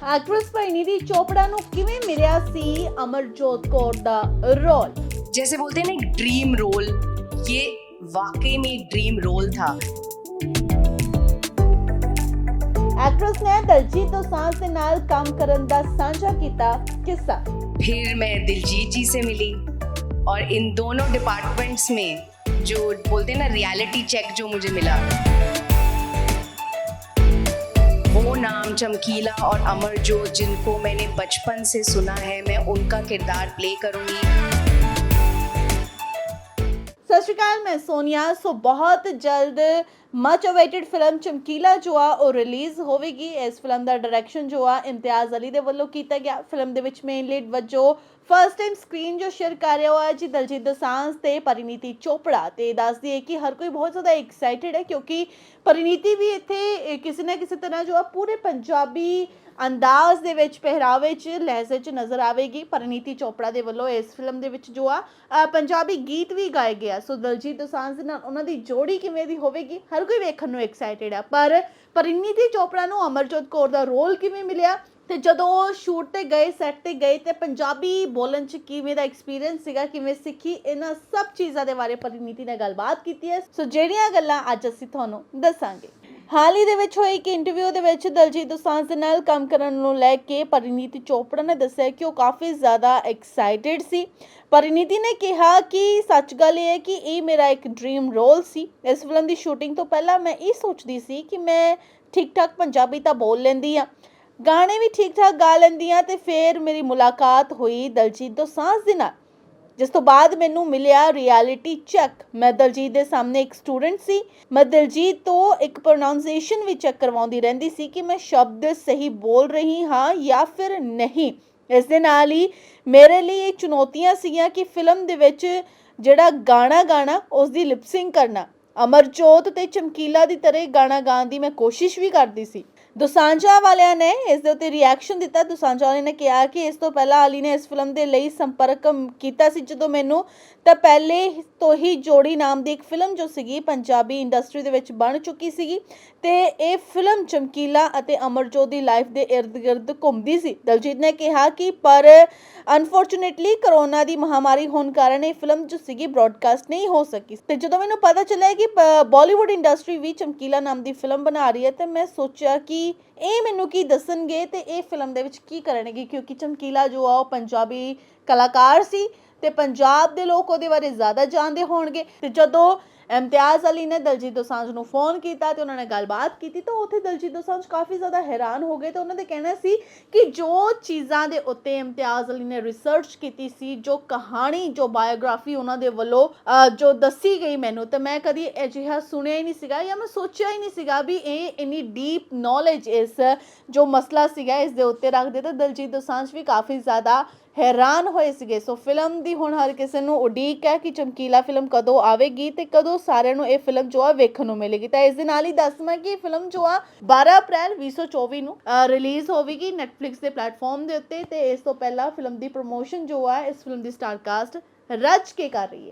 Actress ਪਰਿਨੀਤੀ Chopra ਨੂੰ ਕਿਵੇਂ ਮਿਲਿਆ ਸੀ ਅਮਰਜੋਤ ਕੌਰ ਦਾ ਰੋਲ जैसे बोलते हैं ना एक ड्रीम रोल ये वाकई में एक ड्रीम रोल था ਐਕਟਰੈਸ ਨੇ ਦਲਜੀਤ ਦੋਸਾਂਝ ਦੇ ਨਾਲ ਕੰਮ ਕਰਨ ਦਾ ਸਾਂਝਾ ਕੀਤਾ ਕਿੱਸਾ फिर मैं दिलजीत जी से मिली और इन दोनों डिपार्टमेंट्स में जो बोलते हैं ना रियलिटी चेक जो मुझे मिला वो नाम चमकीला और अमर जो जिनको मैंने बचपन से सुना है, मैं उनका किरदार प्ले करूँगी। सत श्रीकाल मैं सोनिया। सो बहुत जल्द ਮਚ ਅਵੇਟਡ ਫਿਲਮ ਚਮਕੀਲਾ ਜੋ ਆ ਉਹ ਰਿਲੀਜ਼ ਹੋਵੇਗੀ। ਇਸ ਫਿਲਮ ਦਾ ਡਾਇਰੈਕਸ਼ਨ ਜੋ ਆ, ਇਮਤਿਆਜ਼ ਅਲੀ ਦੇ ਵੱਲੋਂ ਕੀਤਾ ਗਿਆ। ਫਿਲਮ ਦੇ ਵਿੱਚ ਮੇਨ ਲੀਡ ਵਜੋਂ ਫਰਸਟ ਟਾਈਮ ਸਕਰੀਨ ਜੋ ਸ਼ੇਅਰ ਕਰ ਰਿਹਾ ਹੋਇਆ ਜੀ ਦਲਜੀਤ ਦੋਸਾਂਝ ਤੇ ਪਰਿਨੀਤੀ ਚੋਪੜਾ। ਤੇ ਦੱਸਦੀ ਹੈ ਕਿ ਹਰ ਕੋਈ ਬਹੁਤ ਜ਼ਿਆਦਾ ਐਕਸਾਈਟਿਡ ਹੈ ਕਿਉਂਕਿ ਪਰਿਨੀਤੀ ਵੀ ਇੱਥੇ ਕਿਸੇ ਨਾ ਕਿਸੇ ਤਰ੍ਹਾਂ ਜੋ ਆ, ਪੂਰੇ ਪੰਜਾਬੀ ਅੰਦਾਜ਼ ਦੇ ਵਿੱਚ, ਪਹਿਰਾਵੇ 'ਚ, ਲਹਿਜ਼ੇ 'ਚ ਨਜ਼ਰ ਆਵੇਗੀ। ਪਰਿਨੀਤੀ ਚੋਪੜਾ ਦੇ ਵੱਲੋਂ ਇਸ ਫਿਲਮ ਦੇ ਵਿੱਚ ਜੋ ਆ ਪੰਜਾਬੀ ਗੀਤ ਵੀ ਗਾਏ ਗਿਆ ਸੋ ਦਲਜੀਤ ਦੋਸਾਂਝ ਦੇ ਨਾਲ ਉਹਨਾਂ ਦੀ ਜੋੜੀ ਕਿਵੇਂ ਦੀ ਹੋਵੇਗੀ, ਹਰ ਕੋਈ ਵੇਖਣ ਨੂੰ ਐਕਸਾਈਟਿਡ ਆ। ਪਰ ਪਰਿਨੀਤੀ ਚੋਪੜਾ ਨੂੰ ਅਮਰਜੋਤ ਕੌਰ ਦਾ ਰੋਲ ਕਿਵੇਂ ਮਿਲਿਆ? ਤੇ ਜਦੋਂ ਉਹ ਸ਼ੂਟ ਤੇ ਗਏ ਸੈੱਟ ਤੇ ਗਏ, ਤੇ ਪੰਜਾਬੀ ਬੋਲਣ 'ਚ ਕਿਵੇਂ ਦਾ ਐਕਸਪੀਰੀਅੰਸ ਸੀਗਾ, ਕਿਵੇਂ ਸਿੱਖੀ, ਇਹਨਾਂ ਸਭ ਚੀਜ਼ਾਂ ਦੇ ਬਾਰੇ ਪਰਿਨੀਤੀ ਨੇ ਗੱਲਬਾਤ ਕੀਤੀ ਹੈ। ਸੋ ਜਿਹੜੀਆਂ ਗੱਲਾਂ ਅੱਜ ਅਸੀਂ ਤੁਹਾਨੂੰ ਦੱਸਾਂਗੇ। ਹਾਲ ਹੀ ਦੇ ਵਿੱਚ ਹੋਏ ਇੱਕ ਇੰਟਰਵਿਊ ਦੇ ਵਿੱਚ ਦਲਜੀਤ ਦੋਸਾਂਝ ਦੇ ਨਾਲ ਕੰਮ ਕਰਨ ਨੂੰ ਲੈ ਕੇ ਪਰਿਨੀਤੀ ਚੋਪੜਾ ਨੇ ਦੱਸਿਆ ਕਿ ਉਹ ਕਾਫੀ ਜ਼ਿਆਦਾ ਐਕਸਾਈਟਿਡ ਸੀ। ਪਰਿਨੀਤੀ ਨੇ ਕਿਹਾ ਕਿ ਸੱਚ ਗੱਲ ਇਹ ਹੈ ਕਿ ਇਹ ਮੇਰਾ ਇੱਕ ਡ੍ਰੀਮ ਰੋਲ ਸੀ। ਇਸ ਫਿਲਮ ਦੀ ਸ਼ੂਟਿੰਗ ਤੋਂ ਪਹਿਲਾਂ ਮੈਂ ਇਹ ਸੋਚਦੀ ਸੀ ਕਿ ਮੈਂ ਠੀਕ ਠਾਕ ਪੰਜਾਬੀ ਤਾਂ ਬੋਲ ਲੈਂਦੀ ਆ ਗਾਣੇ ਵੀ ਠੀਕ ਠਾਕ ਗਾ ਲੈਂਦੀ ਆ ਤੇ ਫਿਰ ਮੇਰੀ ਮੁਲਾਕਾਤ ਹੋਈ ਦਲਜੀਤ ਦੋਸਾਂਝ ਦੇ ਨਾਲ। ਜਿਸ ਤੋਂ ਬਾਅਦ ਮੈਨੂੰ ਮਿਲਿਆ ਰਿਐਲਿਟੀ ਚੈੱਕ ਮੈਂ ਦਲਜੀਤ ਦੇ ਸਾਹਮਣੇ ਇੱਕ ਸਟੂਡੈਂਟ ਸੀ। ਮੈਂ ਦਲਜੀਤ ਤੋਂ ਇੱਕ ਪ੍ਰੋਨਾਂਸੀਏਸ਼ਨ ਵੀ ਚੈੱਕ ਕਰਵਾਉਂਦੀ ਰਹਿੰਦੀ ਸੀ ਕਿ ਮੈਂ ਸ਼ਬਦ ਸਹੀ ਬੋਲ ਰਹੀ ਹਾਂ ਜਾਂ ਫਿਰ ਨਹੀਂ। ਇਸ ਦੇ ਨਾਲ ਹੀ ਮੇਰੇ ਲਈ ਇਹ ਚੁਣੌਤੀਆਂ ਸੀਗੀਆਂ ਕਿ ਫਿਲਮ ਦੇ ਵਿੱਚ ਜਿਹੜਾ ਗਾਣਾ ਗਾਣਾ ਉਸ ਦੀ ਲਿਪਸਿੰਗ ਕਰਨਾ। ਅਮਰਜੋਤ ਤੇ ਚਮਕੀਲਾ ਦੀ ਤਰ੍ਹਾਂ ਗਾਣਾ ਗਾਉਣ ਦੀ ਮੈਂ ਕੋਸ਼ਿਸ਼ ਵੀ ਕਰਦੀ ਸੀ। ਦੋਸਾਂਝਾ ਵਾਲਿਆਂ ਨੇ ਇਸ ਦੇ ਉੱਤੇ ਰਿਐਕਸ਼ਨ ਦਿੱਤਾ। ਦੋਸਾਂਝਾ ਵਾਲਿਆਂ ਨੇ ਕਿਹਾ ਕਿ ਇਸ ਤੋਂ ਪਹਿਲਾਂ ਅਲੀ ਨੇ ਇਸ ਫਿਲਮ ਦੇ ਲਈ ਸੰਪਰਕ ਕੀਤਾ ਸੀ। ਜਦੋਂ ਮੈਨੂੰ ਤਾਂ ਪਹਿਲੇ ਤੋਂ ਹੀ ਜੋੜੀ ਨਾਮ ਦੀ ਇੱਕ ਫਿਲਮ ਜੋ ਸੀਗੀ, ਪੰਜਾਬੀ ਇੰਡਸਟਰੀ ਦੇ ਵਿੱਚ ਬਣ ਚੁੱਕੀ ਸੀਗੀ ਤੇ ਇਹ ਫਿਲਮ ਚਮਕੀਲਾ ਅਤੇ ਅਮਰਜੋਤ ਦੀ ਲਾਈਫ ਦੇ ਇਰਦ-ਗਿਰਦ ਘੁੰਮਦੀ ਸੀ। ਦਲਜੀਤ ਨੇ ਕਿਹਾ ਕਿ ਪਰ ਅਨਫੋਰਚੂਨੇਟਲੀ ਕਰੋਨਾ ਦੀ ਮਹਾਮਾਰੀ ਹੋਣ ਕਾਰਨ ਇਹ ਫਿਲਮ ਜੋ ਸੀਗੀ ਬ੍ਰੌਡਕਾਸਟ ਨਹੀਂ ਹੋ ਸਕੀ। ਤੇ ਜਦੋਂ ਮੈਨੂੰ ਪਤਾ ਚੱਲਿਆ ਕਿ ਬਾਲੀਵੁੱਡ ਇੰਡਸਟਰੀ ਵੀ ਚਮਕੀਲਾ ਨਾਮ ਦੀ ਫਿਲਮ ਬਣਾ ਰਹੀ ਹੈ, ਤੇ ਮੈਂ ਸੋਚਿਆ ਕਿ ਇਹ ਮੈਨੂੰ ਕੀ ਦੱਸਣਗੇ ਤੇ ਇਹ ਫਿਲਮ ਦੇ ਵਿੱਚ ਕੀ ਕਰਨਗੇ? ਕਿਉਂਕਿ ਚਮਕੀਲਾ ਜੋ ਆ, ਉਹ ਪੰਜਾਬੀ ਕਲਾਕਾਰ ਸੀ ਤੇ ਪੰਜਾਬ ਦੇ ਲੋਕ ਉਹਦੇ ਬਾਰੇ ਜ਼ਿਆਦਾ ਜਾਣਦੇ ਹੋਣਗੇ। ਤੇ ਜਦੋਂ ਇਮਤਿਆਜ਼ ਅਲੀ ਨੇ ਦਲਜੀਤ ਦੋਸਾਂਝ ਨੂੰ ਫੋਨ ਕੀਤਾ ਤੇ ਉਹਨਾਂ ਨੇ ਗੱਲਬਾਤ ਕੀਤੀ ਤਾਂ ਉੱਥੇ ਦਲਜੀਤ ਦੋਸਾਂਝ ਕਾਫੀ ਜ਼ਿਆਦਾ ਹੈਰਾਨ ਹੋ ਗਏ ਤੇ ਉਹਨਾਂ ਦੇ ਕਹਿਣਾ ਸੀ ਕਿ ਜੋ ਚੀਜ਼ਾਂ ਦੇ ਉੱਤੇ ਇਮਤਿਆਜ਼ ਅਲੀ ਨੇ ਰਿਸਰਚ ਕੀਤੀ ਸੀ, ਜੋ ਕਹਾਣੀ, ਜੋ ਬਾਇਓਗ੍ਰਾਫੀ ਉਹਨਾਂ ਦੇ ਵੱਲੋਂ ਜੋ ਦੱਸੀ ਗਈ ਮੈਨੂੰ ਤੇ ਮੈਂ ਕਦੀ ਅਜਿਹਾ ਸੁਣਿਆ ਹੀ ਨਹੀਂ ਸੀਗਾ ਜਾਂ ਮੈਂ ਸੋਚਿਆ ਹੀ ਨਹੀਂ ਸੀਗਾ ਵੀ ਇਹ ਇੰਨੀ ਡੀਪ ਨੌਲੇਜ ਇਸ, ਜੋ ਮਸਲਾ ਸੀਗਾ ਇਸ ਦੇ ਉੱਤੇ ਰੱਖਦੇ ਤਾਂ ਦਲਜੀਤ ਦੋਸਾਂਝ ਵੀ ਕਾਫੀ ਜ਼ਿਆਦਾ ਹੈਰਾਨ ਹੋਏ ਸੀਗੇ। ਸੋ ਫਿਲਮ ਦੀ ਹੁਣ ਹਰ ਕਿਸੇ ਨੂੰ ਉਡੀਕ ਹੈ ਕਿ ਚਮਕੀਲਾ ਫਿਲਮ ਕਦੋਂ ਆਵੇਗੀ ਤੇ ਕਦੋਂ ਸਾਰਿਆਂ ਨੂੰ ਇਹ ਫਿਲਮ ਜੋ ਆ ਵੇਖਣ ਨੂੰ ਮਿਲੇਗੀ। ਤਾਂ ਇਸ ਦੇ ਨਾਲ ਹੀ ਦੱਸਣਾ ਕਿ ਇਹ ਫਿਲਮ ਜੋ ਆ 12 ਅਪ੍ਰੈਲ 2024 ਨੂੰ ਰਿਲੀਜ਼ ਹੋਵੇਗੀ ਨੈਟਫਲਿਕਸ ਦੇ ਪਲੇਟਫਾਰਮ ਦੇ ਉੱਤੇ ਤੇ ਇਸ ਤੋਂ ਪਹਿਲਾਂ ਫਿਲਮ ਦੀ ਪ੍ਰੋਮੋਸ਼ਨ ਜੋ ਆ ਇਸ ਫਿਲਮ ਦੀ ਸਟਾਰ ਕਾਸਟ ਰੱਜ ਕੇ ਕਰ ਰਹੀ ਹੈ।